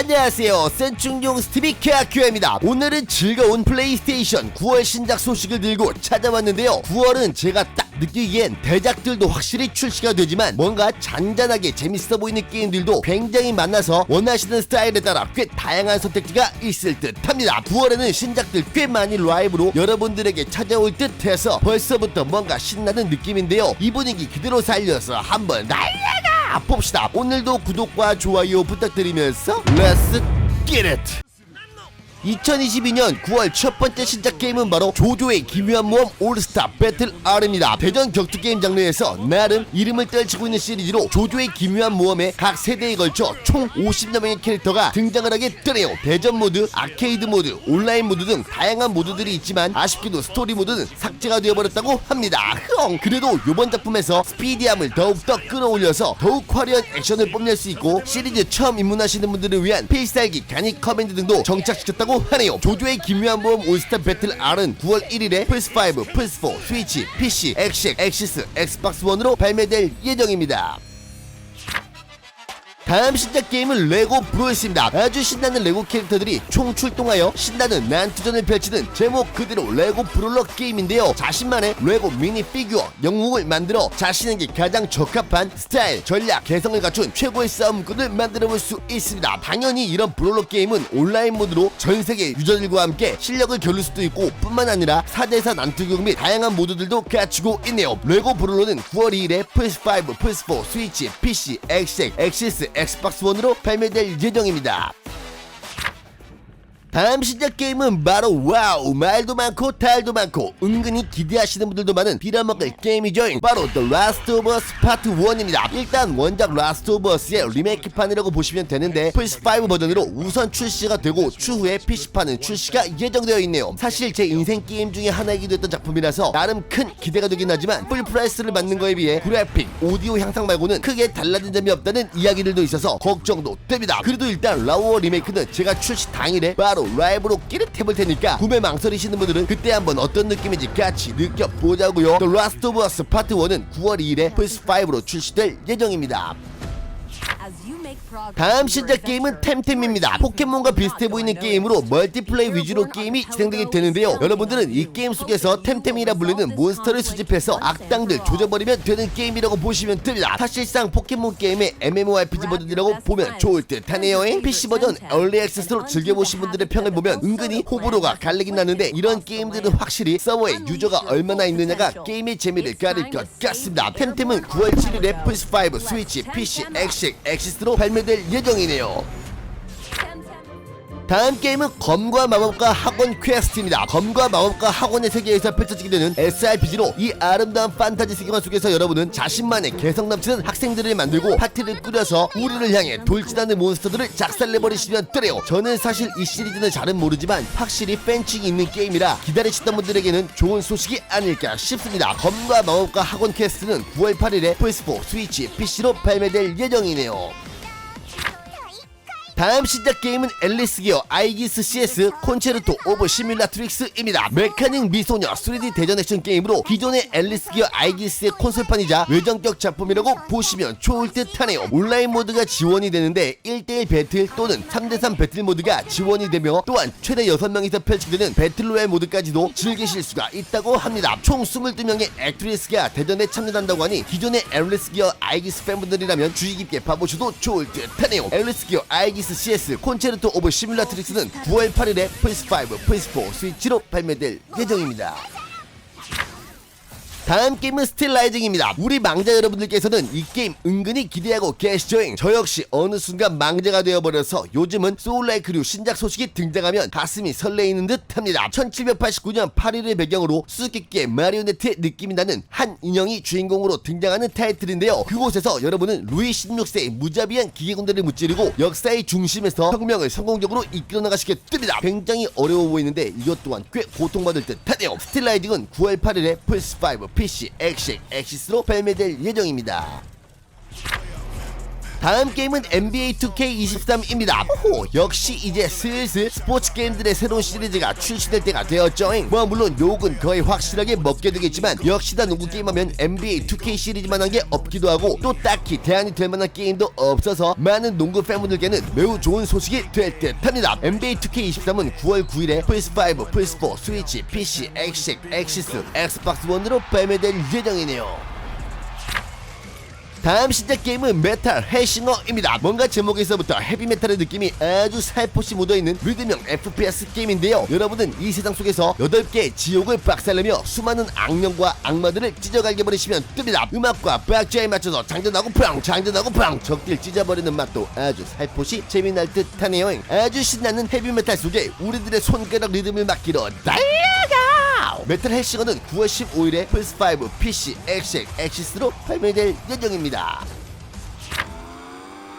안녕하세요. 센충용 스티비 케아 큐입니다. 오늘은 즐거운 플레이스테이션 9월 신작 소식을 들고 찾아왔는데요. 9월은 제가 딱 느끼기엔 대작들도 확실히 출시가 되지만 뭔가 잔잔하게 재밌어 보이는 게임들도 굉장히 많아서 원하시는 스타일에 따라 꽤 다양한 선택지가 있을 듯 합니다. 9월에는 신작들 꽤 많이 라이브로 여러분들에게 찾아올 듯 해서 벌써부터 뭔가 신나는 느낌인데요. 이 분위기 그대로 살려서 한번 날려가 봅시다. 오늘도 구독과 좋아요 부탁드리면서 렛츠 기릿 2022년 9월 첫 번째 신작 게임은 바로 조조의 기묘한 모험 올스타 배틀 R입니다. 대전 격투 게임 장르에서 나름 이름을 떨치고 있는 시리즈로 조조의 기묘한 모험에 각 세대에 걸쳐 총 50여 명의 캐릭터가 등장을 하게 되네요. 대전 모드, 아케이드 모드, 온라인 모드 등 다양한 모드들이 있지만 아쉽게도 스토리 모드는 삭제가 되어버렸다고 합니다. 흥! 그래도 이번 작품에서 스피디함을 더욱더 끌어올려서 더욱 화려한 액션을 뽐낼 수 있고 시리즈 처음 입문하시는 분들을 위한 필살기 가닉 커맨드 등도 정착시켰다고 하네요. 조조의 기묘한 모험 올스타 배틀 R은 9월 1일에 플스5, 플스4, 스위치, PC, 엑식, 엑시스, 엑스박스 원으로 발매될 예정입니다. 다음 신작 게임은 레고 브로였습니다. 아주 신나는 레고 캐릭터들이 총 출동하여 신나는 난투전을 펼치는 제목 그대로 레고 브롤러 게임인데요. 자신만의 레고 미니 피규어 영웅을 만들어 자신에게 가장 적합한 스타일, 전략, 개성을 갖춘 최고의 싸움꾼을 만들어 볼 수 있습니다. 당연히 이런 브롤러 게임은 온라인 모드로 전 세계 유저들과 함께 실력을 겨룰 수도 있고 뿐만 아니라 4대4 난투극 및 다양한 모드들도 갖추고 있네요. 레고 브롤러는 9월 2일에 플스5, 플스4, 스위치, PC, 엑식, 엑시스, 엑스박스 원으로 발매될 예정입니다. 다음 신작 게임은 바로 와우. 말도 많고 탈도 많고 은근히 기대하시는 분들도 많은 빌어먹을 게임이죠. 바로 The Last of Us Part 1입니다. 일단 원작 Last of Us의 리메이크판이라고 보시면 되는데 플스5 버전으로 우선 출시가 되고 추후에 PC판은 출시가 예정되어 있네요. 사실 제 인생 게임 중에 하나이기도 했던 작품이라서 나름 큰 기대가 되긴 하지만 풀 프라이스를 받는 거에 비해 그래픽, 오디오 향상 말고는 크게 달라진 점이 없다는 이야기들도 있어서 걱정도 됩니다. 그래도 일단 라우어 리메이크는 제가 출시 당일에 바로 라이브로 끼릿해볼 테니까 구매 망설이시는 분들은 그때 한번 어떤 느낌인지 같이 느껴보자고요. The Last of Us Part 1은 9월 2일에 플스5로 출시될 예정입니다 다음 신작 게임은 템템입니다. 포켓몬과 비슷해 보이는 게임으로 멀티플레이 위주로 게임이 진행되게 되는데요. 여러분들은 이 게임 속에서 템템이라 불리는 몬스터를 수집해서 악당들 조져버리면 되는 게임이라고 보시면 됩니다. 사실상 포켓몬 게임의 MMORPG 버전이라고 보면 좋을 듯 하네요. PC 버전 얼리 액세스로 즐겨보신 분들의 평을 보면 은근히 호불호가 갈리긴 나는데 이런 게임들은 확실히 서버에 유저가 얼마나 있느냐가 게임의 재미를 가릴 것 같습니다. 템템은 9월 7일에 플스5, 스위치, PC, 엑식, 엑 시스로 발매될 예정이네요. 다음 게임은 검과 마법과 학원 퀘스트입니다. 검과 마법과 학원의 세계에서 펼쳐지게 되는 SRPG로 이 아름다운 판타지 세계관 속에서 여러분은 자신만의 개성 넘치는 학생들을 만들고 파티를 꾸려서 우리를 향해 돌진하는 몬스터들을 작살내버리시면 되래요. 저는 사실 이 시리즈는 잘은 모르지만 확실히 팬층이 있는 게임이라 기다리시던 분들에게는 좋은 소식이 아닐까 싶습니다. 검과 마법과 학원 퀘스트는 9월 8일에 플스4, 스위치, PC로 발매될 예정이네요. 다음 신작 게임은 앨리스 기어 아이기스 CS 콘체르토 오브 시뮬라트릭스입니다. 메카닉 미소녀 3D 대전 액션 게임으로 기존의 앨리스 기어 아이기스의 콘솔판이자 외전격 작품이라고 보시면 좋을 듯 하네요. 온라인 모드가 지원이 되는데 1대1 배틀 또는 3대3 배틀 모드가 지원이 되며 또한 최대 6명이서 펼치되는 배틀로얄 모드까지도 즐기실 수가 있다고 합니다. 총 22명의 액트리스가 대전에 참여한다고 하니 기존의 앨리스 기어 아이기스 팬분들이라면 주의 깊게 봐보셔도 좋을 듯 하네요. 앨리스 기어 아이기스 CS 콘체르토 오브 시뮬라트릭스는 9월 8일에 플스5, 플스4, 스위치로 발매될 예정입니다. 다음 게임은 스틸라이징입니다. 우리 망자 여러분들께서는 이 게임 은근히 기대하고 계시죠잉? 저 역시 어느 순간 망자가 되어버려서 요즘은 소울라이크류 신작 소식이 등장하면 가슴이 설레이는 듯 합니다. 1789년 8일을 배경으로 수수께끼의 마리오네트의 느낌이 나는 한 인형이 주인공으로 등장하는 타이틀인데요. 그곳에서 여러분은 루이 16세의 무자비한 기계군대를 무찌르고 역사의 중심에서 혁명을 성공적으로 이끌어 나가시게 됩니다. 굉장히 어려워 보이는데 이것 또한 꽤 고통받을 듯 하네요. 스틸라이징은 9월 8일에 플스5, PC, 엑식, 엑시스로 발매될 예정입니다. 다음 게임은 NBA 2K23입니다. 호 역시 이제 슬슬 스포츠 게임들의 새로운 시리즈가 출시될 때가 되었죠. 뭐 물론 욕은 거의 확실하게 먹게 되겠지만 역시나 농구 게임하면 NBA 2K 시리즈만한 게 없기도 하고 또 딱히 대안이 될 만한 게임도 없어서 많은 농구 팬분들께는 매우 좋은 소식이 될 듯합니다. NBA 2K23은 9월 9일에 PS5, PS4, 스위치, PC, 엑식, 엑시스, 엑스박스 원으로 발매될 예정이네요. 다음 신작 게임은 메탈 해싱어입니다. 뭔가 제목에서부터 헤비메탈의 느낌이 아주 살포시 묻어있는 리듬형 FPS 게임인데요. 여러분은 이 세상 속에서 8개의 지옥을 박살내며 수많은 악령과 악마들을 찢어갈게 버리시면 뜹니다. 음악과 박자에 맞춰서 장전하고 팡 장전하고 팡 적들 찢어버리는 맛도 아주 살포시 재미날 듯하네요. 아주 신나는 헤비메탈 속에 우리들의 손가락 리듬을 맡기러 달려가! 메탈 헬싱어는 9월 15일에 플스5, PC, 엑식, 엑시스로 발매될 예정입니다.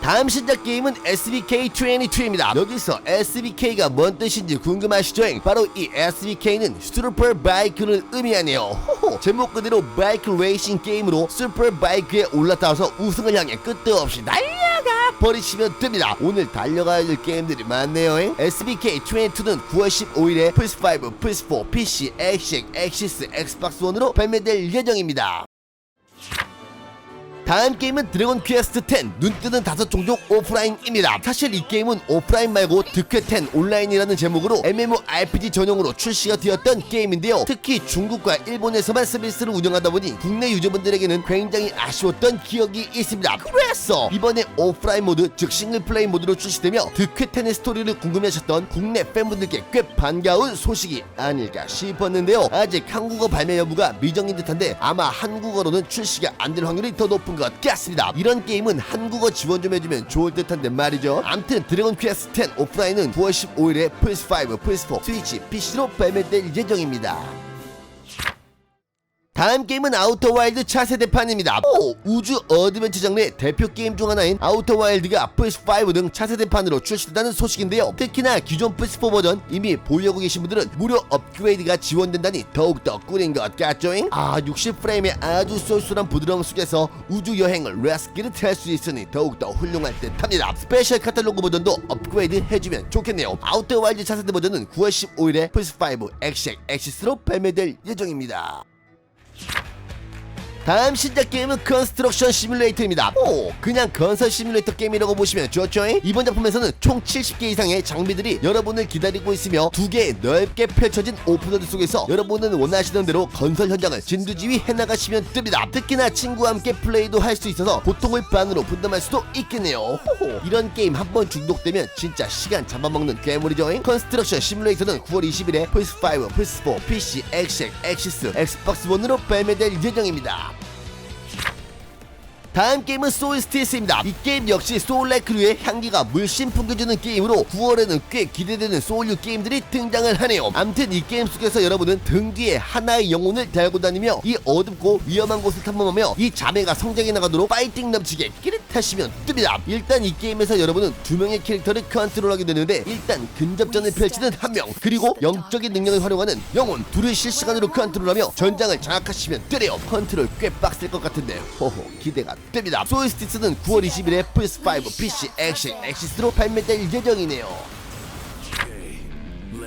다음 신작 게임은 SBK22입니다. 여기서 SBK가 뭔 뜻인지 궁금하시죠? 바로 이 SBK는 슈퍼 바이크를 의미하네요. 호호, 제목 그대로 바이크 레이싱 게임으로 슈퍼 바이크에 올라타서 우승을 향해 끝도 없이 달려가 버리시면 됩니다. 오늘 달려가야 될 게임들이 많네요. SBK22는 9월 15일에 플스5, 플스4, PC, 엑식, 엑시스, 엑스박스 원으로 발매될 예정입니다. 다음 게임은 드래곤 퀘스트 10 눈뜨는 다섯 종족 오프라인입니다. 사실 이 게임은 오프라인 말고 득회 10 온라인이라는 제목으로 MMORPG 전용으로 출시가 되었던 게임인데요. 특히 중국과 일본에서만 서비스를 운영하다 보니 국내 유저분들에게는 굉장히 아쉬웠던 기억이 있습니다. 그래서 이번에 오프라인 모드 즉 싱글 플레이 모드로 출시되며 득회 10의 스토리를 궁금해하셨던 국내 팬분들께 꽤 반가운 소식이 아닐까 싶었는데요. 아직 한국어 발매 여부가 미정인 듯한데 아마 한국어로는 출시가 안 될 확률이 더 높은 것 같습니다. 이런 게임은 한국어 지원 좀 해주면 좋을 듯한데 말이죠. 암튼 드래곤 퀘스트 10 오프라인은 9월 15일에 플스5, 플스4, 스위치, PC로 발매될 예정입니다. 다음 게임은 아우터 와일드 차세대판입니다. 오, 우주 어드벤처 장르의 대표 게임 중 하나인 아우터 와일드가 플스5 등 차세대판으로 출시된다는 소식인데요. 특히나 기존 플스4 버전 이미 보유하고 계신 분들은 무료 업그레이드가 지원된다니 더욱더 꿀인 것 같죠잉? 아, 60프레임의 아주 쏠쏠한 부드러움 속에서 우주 여행을 레스키를 탈 수 있으니 더욱더 훌륭할 듯합니다. 스페셜 카탈로그 버전도 업그레이드 해주면 좋겠네요. 아우터 와일드 차세대 버전은 9월 15일에 플스5 엑식 엑시스로 발매될 예정입니다. 다음 신작 게임은 컨스트럭션 시뮬레이터입니다. 오, 그냥 건설 시뮬레이터 게임이라고 보시면 좋죠? 이번 작품에서는 총 70개 이상의 장비들이 여러분을 기다리고 있으며 두 개의 넓게 펼쳐진 오픈월드 속에서 여러분은 원하시는 대로 건설 현장을 진두지휘 해나가시면 됩니다. 특히나 친구와 함께 플레이도 할 수 있어서 고통을 반으로 분담할 수도 있겠네요. 호호. 이런 게임 한 번 중독되면 진짜 시간 잡아먹는 괴물이죠. 컨스트럭션 시뮬레이터는 9월 20일에 플스5, 플스4, PC, 엑식, 엑시스, 엑스박스 원으로 발매될 예정입니다. 다음 게임은 소울 스틸스입니다. 이 게임 역시 소울라이크 류의 향기가 물씬 풍겨주는 게임으로 9월에는 꽤 기대되는 소울류 게임들이 등장을 하네요. 암튼 이 게임 속에서 여러분은 등 뒤에 하나의 영혼을 달고 다니며 이 어둡고 위험한 곳을 탐험하며 이 자매가 성장해 나가도록 파이팅 넘치게 끼릿하시면 뜹니다. 일단 이 게임에서 여러분은 두 명의 캐릭터를 컨트롤하게 되는데 일단 근접전을 펼치는 한 명 그리고 영적인 능력을 활용하는 영혼 둘을 실시간으로 컨트롤하며 전장을 장악하시면 되래요. 컨트롤 꽤 빡셀 것 같은데 호호 기대가 됩니다. 소울스티스는 9월 20일에 플스5, PC, 엑식, 엑시스로 발매될 예정이네요.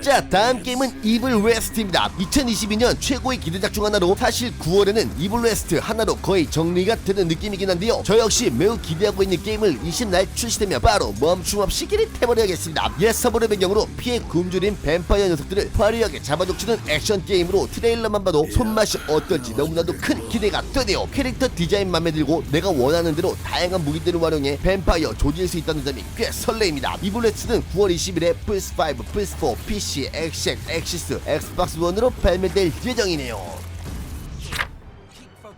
자 다음 게임은 이블 웨스트입니다. 2022년 최고의 기대작 중 하나로 사실 9월에는 이블 웨스트 하나로 거의 정리가 되는 느낌이긴 한데요. 저 역시 매우 기대하고 있는 게임을 20날 출시되면 바로 멈춤 없이 기릿해버려야겠습니다. 옛 서버를 배경으로 피해 굶주린 뱀파이어 녀석들을 화려하게 잡아독치는 액션 게임으로 트레일러만 봐도 손맛이 어떨지 너무나도 큰 기대가 되네요. 캐릭터 디자인 맘에 들고 내가 원하는 대로 다양한 무기들을 활용해 뱀파이어 조질 수 있다는 점이 꽤 설레입니다. 이블 웨스트는 9월 20일에 플스5, 플스4, PC, 엑식, 엑시스, 엑스박스 원으로 발매될 예정이네요.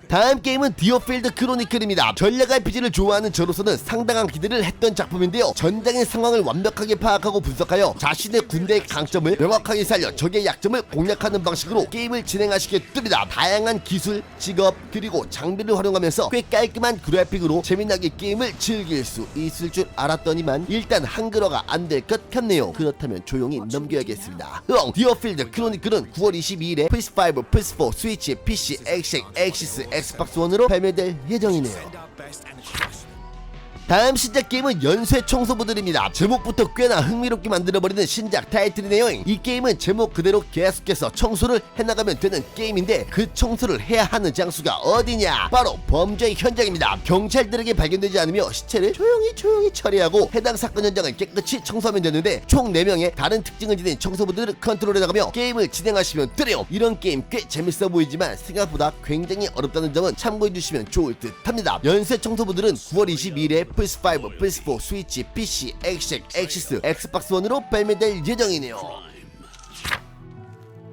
다음 게임은 디어필드 크로니클입니다. 전략 RPG를 좋아하는 저로서는 상당한 기대를 했던 작품인데요. 전장의 상황을 완벽하게 파악하고 분석하여 자신의 군대의 강점을 명확하게 살려 적의 약점을 공략하는 방식으로 게임을 진행하시게 됩니다. 다양한 기술, 직업, 그리고 장비를 활용하면서 꽤 깔끔한 그래픽으로 재미나게 게임을 즐길 수 있을 줄 알았더니만 일단 한글화가 안 될 것 같네요. 그렇다면 조용히 넘겨야겠습니다. 응, 디어필드 크로니클은 9월 22일에 플스5, 플스4, 스위치, PC, 엑식, 엑시스, 엑스 박스 원으로 발매될 예정이네요. 다음 신작 게임은 연쇄 청소부들입니다. 제목부터 꽤나 흥미롭게 만들어버리는 신작 타이틀이네요. 이 게임은 제목 그대로 계속해서 청소를 해나가면 되는 게임인데 그 청소를 해야 하는 장소가 어디냐? 바로 범죄 현장입니다. 경찰들에게 발견되지 않으며 시체를 조용히 조용히 처리하고 해당 사건 현장을 깨끗이 청소하면 되는데 총 4명의 다른 특징을 지닌 청소부들을 컨트롤해 나가며 게임을 진행하시면 되네요. 이런 게임 꽤 재밌어 보이지만 생각보다 굉장히 어렵다는 점은 참고해 주시면 좋을 듯 합니다. 연쇄 청소부들은 9월 22일에 플스5, 플스4, 스위치, PC, 엑식, 엑시스, 엑스박스 원으로 발매될 예정이네요.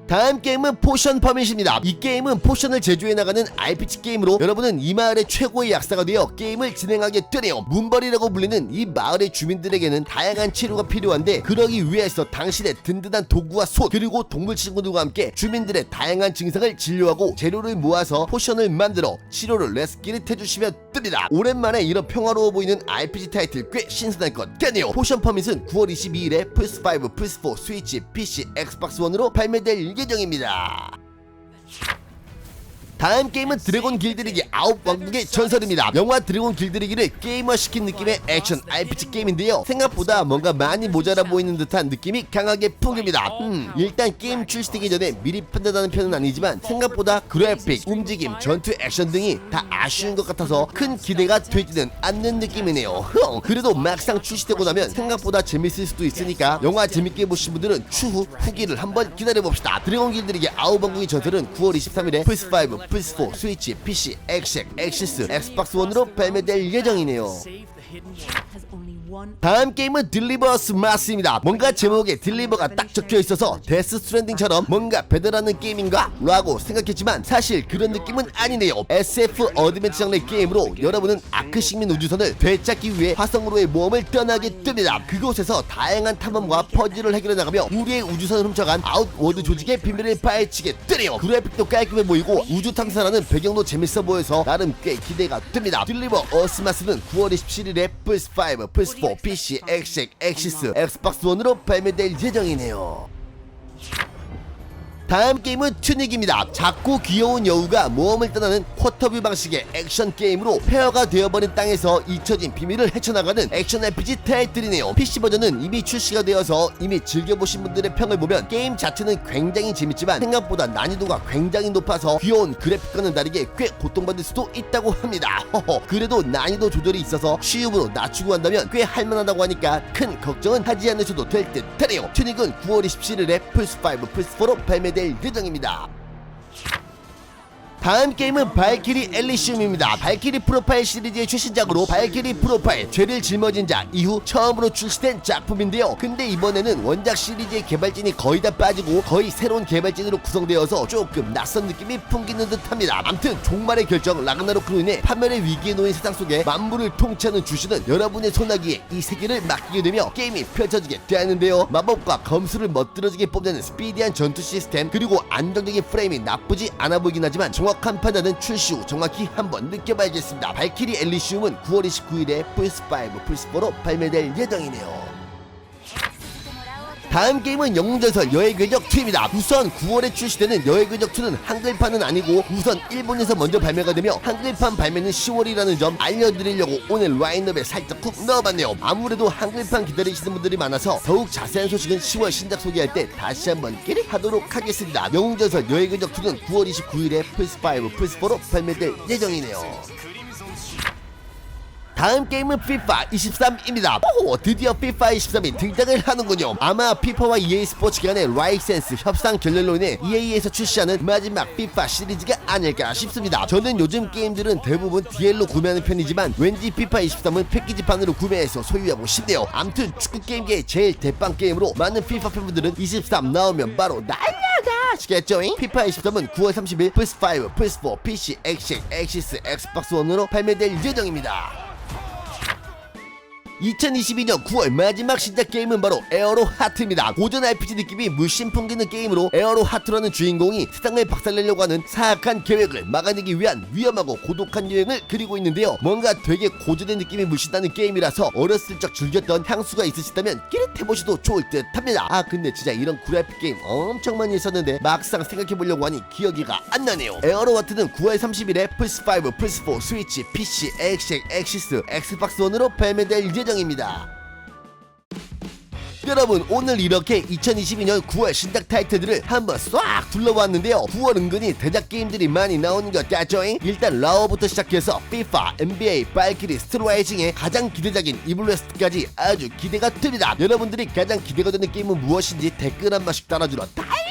다음 게임은 포션 퍼밋입니다. 이 게임은 포션을 제조해 나가는 RPG 게임으로 여러분은 이 마을의 최고의 약사가 되어 게임을 진행하게 되네요. 문벌이라고 불리는 이 마을의 주민들에게는 다양한 치료가 필요한데 그러기 위해서 당신의 든든한 도구와 솥 그리고 동물 친구들과 함께 주민들의 다양한 증상을 진료하고 재료를 모아서 포션을 만들어 치료를 레스키를 해주시면 됩니다. 오랜만에 이런 평화로워 보이는 RPG 타이틀 꽤 신선할 것 같네요. 포션 퍼밋은 9월 22일에 플스5, 플스4, 스위치, PC, 엑스박스 원으로 발매될 예정입니다. 다음 게임은 드래곤 길들이기 아홉 왕국의 전설입니다. 영화 드래곤 길들이기를 게이머시킨 느낌의 액션 RPG 게임인데요. 생각보다 뭔가 많이 모자라 보이는 듯한 느낌이 강하게 풍깁니다. 음, 일단 게임 출시되기 전에 미리 판단하는 편은 아니지만 생각보다 그래픽, 움직임, 전투 액션 등이 다 아쉬운 것 같아서 큰 기대가 되지는 않는 느낌이네요. 흥, 그래도 막상 출시되고 나면 생각보다 재밌을 수도 있으니까 영화 재밌게 보신 분들은 추후 후기를 한번 기다려봅시다. 드래곤 길들이기 아홉 왕국의 전설은 9월 23일에 플스5, 플스4, 스위치, PC, 엑식, 엑시스, 엑스박스 원으로 발매될 예정이네요. 다음 게임은 딜리버스 마스입니다. 뭔가 제목에 딜리버가 딱 적혀 있어서 데스 스트랜딩처럼 뭔가 배달하는 게임인가? 라고 생각했지만 사실 그런 느낌은 아니네요. SF 어드벤처 장르 게임으로 여러분은 아크식민 우주선을 되찾기 위해 화성으로의 모험을 떠나게 됩니다. 그곳에서 다양한 탐험과 퍼즐을 해결해 나가며 우리의 우주선을 훔쳐간 아웃워드 조직의 비밀을 파헤치게 되네요. 그래픽도 깔끔해 보이고 우주 탐사라는 배경도 재밌어 보여서 나름 꽤 기대가 됩니다. 딜리버 어스마스는 9월 27일에 플스5, 플스 4, PC, 엑식, 엑시스, 엑스박스 원으로 발매될 예정이네요. 다음 게임은 튜닉입니다. 작고 귀여운 여우가 모험을 떠나는 쿼터뷰 방식의 액션 게임으로 폐허가 되어버린 땅에서 잊혀진 비밀을 헤쳐나가는 액션 RPG 타이틀이네요. PC 버전은 이미 출시가 되어서 이미 즐겨보신 분들의 평을 보면 게임 자체는 굉장히 재밌지만 생각보다 난이도가 굉장히 높아서 귀여운 그래픽과는 다르게 꽤 고통받을 수도 있다고 합니다. 허허, 그래도 난이도 조절이 있어서 쉬움으로 낮추고 한다면 꽤 할만하다고 하니까 큰 걱정은 하지 않으셔도 될 듯 하네요. 튜닉은 9월 27일에 플스5, 플스4로 발매 될 예정입니다. 다음 게임은 발키리 엘리시움입니다. 발키리 프로파일 시리즈의 최신작으로 발키리 프로파일 죄를 짊어진 자 이후 처음으로 출시된 작품인데요. 근데 이번에는 원작 시리즈의 개발진이 거의 다 빠지고 거의 새로운 개발진으로 구성되어서 조금 낯선 느낌이 풍기는 듯합니다. 암튼 종말의 결정 라그나로크로 인해 판멸의 위기에 놓인 세상 속에 만물을 통치하는 주시는 여러분의 소나기에 이 세계를 맡기게 되며 게임이 펼쳐지게 되는데요. 마법과 검수를 멋들어지게 뽐내는 스피디한 전투 시스템 그리고 안정적인 프레임이 나쁘지 않아 보이긴 하지만 정확 한 판단은 출시 후 정확히 한번 느껴봐야겠습니다. 발키리 엘리시움은 9월 29일에 플스5, 플스4로 발매될 예정이네요. 다음 게임은 영웅전설 여의 궤적 2입니다. 우선 9월에 출시되는 여의 궤적 2는 한글판은 아니고 우선 일본에서 먼저 발매가 되며 한글판 발매는 10월이라는 점 알려드리려고 오늘 라인업에 살짝 쿡 넣어봤네요. 아무래도 한글판 기다리시는 분들이 많아서 더욱 자세한 소식은 10월 신작 소개할 때 다시 한번 끼릭하도록 하겠습니다. 영웅전설 여의 궤적 2는 9월 29일에 플스5, 플스4로 발매될 예정이네요. 다음 게임은 FIFA 23입니다. 오, 드디어 FIFA 23이 등장을 하는군요. 아마 FIFA와 EA 스포츠 기간의 라이센스 협상 결렬로 인해 EA에서 출시하는 마지막 FIFA 시리즈가 아닐까 싶습니다. 저는 요즘 게임들은 대부분 DL로 구매하는 편이지만 왠지 FIFA 23은 패키지판으로 구매해서 소유하고 싶네요. 암튼 축구 게임계의 제일 대빵 게임으로 많은 FIFA 팬분들은 23 나오면 바로 날려가 아시겠죠? FIFA 23은 9월 30일 플스5, 플스4, PC, 엑식, 엑시스, 엑스박스 원으로 발매될 예정입니다. 2022년 9월 마지막 신작 게임은 바로 에어로 하트입니다. 고전 RPG 느낌이 물씬 풍기는 게임으로 에어로 하트라는 주인공이 세상을 박살내려고 하는 사악한 계획을 막아내기 위한 위험하고 고독한 여행을 그리고 있는데요. 뭔가 되게 고전의 느낌이 물씬 나는 게임이라서 어렸을 적 즐겼던 향수가 있으시다면 끼릿해보셔도 좋을 듯 합니다. 아 근데 진짜 이런 그래픽 게임 엄청 많이 했었는데 막상 생각해보려고 하니 기억이가 안 나네요. 에어로 하트는 9월 30일에 플스5, 플스4, 스위치, PC, 엑식, 엑시스, 엑스박스 원으로 발매될 예정 입니다. 여러분 오늘 이렇게 2022년 9월 신작 타이틀들을 한번 싹 둘러봤는데요 9월 은근히 대작 게임들이 많이 나오는 것 같죠잉? 일단 라오부터 시작해서 FIFA, NBA, 발키리, 스트라이징의 가장 기대작인 이블레스트까지 아주 기대가 됩니다 여러분들이 가장 기대가 되는 게임은 무엇인지 댓글 한 번씩 달아주러 달려가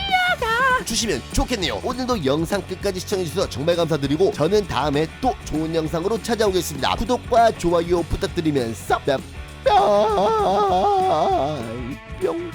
주시면 좋겠네요. 오늘도 영상 끝까지 시청해주셔서 정말 감사드리고 저는 다음에 또 좋은 영상으로 찾아오겠습니다. 구독과 좋아요 부탁드리면서 뿅. 뿅.